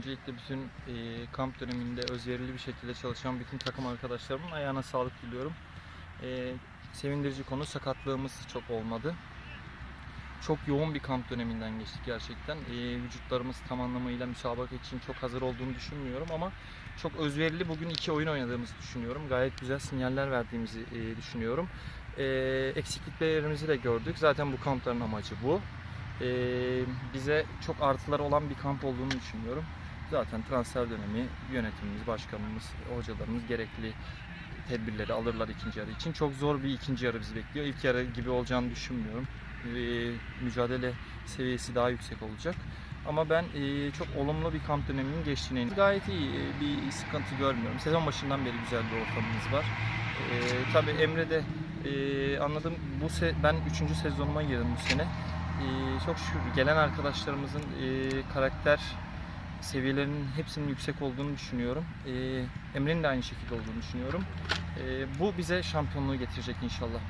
Öncelikle bütün e, kamp döneminde özverili bir şekilde çalışan bütün takım arkadaşlarımın ayağına sağlık diliyorum. E, sevindirici konu sakatlığımız çok olmadı. Çok yoğun bir kamp döneminden geçtik gerçekten. E, vücutlarımız tam anlamıyla müsabaka için çok hazır olduğunu düşünmüyorum ama çok özverili bugün iki oyun oynadığımızı düşünüyorum. Gayet güzel sinyaller verdiğimizi e, düşünüyorum. E, eksikliklerimizi de gördük. Zaten bu kampların amacı bu. E, bize çok artıları olan bir kamp olduğunu düşünüyorum. Zaten transfer dönemi yönetimimiz, başkanımız, hocalarımız gerekli tedbirleri alırlar ikinci yarı için. Çok zor bir ikinci yarı bizi bekliyor. İlk yarı gibi olacağını düşünmüyorum. E, mücadele seviyesi daha yüksek olacak. Ama ben e, çok olumlu bir kamp döneminin geçtiğine. Gayet iyi, e, bir sıkıntı görmüyorum. Sezon başından beri güzel bir ortamımız var. E, tabii Emre de e, anladım. Bu se ben 3. sezonuma girdim bu sene. E, çok şükür gelen arkadaşlarımızın e, karakter seviyelerinin hepsinin yüksek olduğunu düşünüyorum. E, Emre'nin de aynı şekilde olduğunu düşünüyorum. E, bu bize şampiyonluğu getirecek inşallah.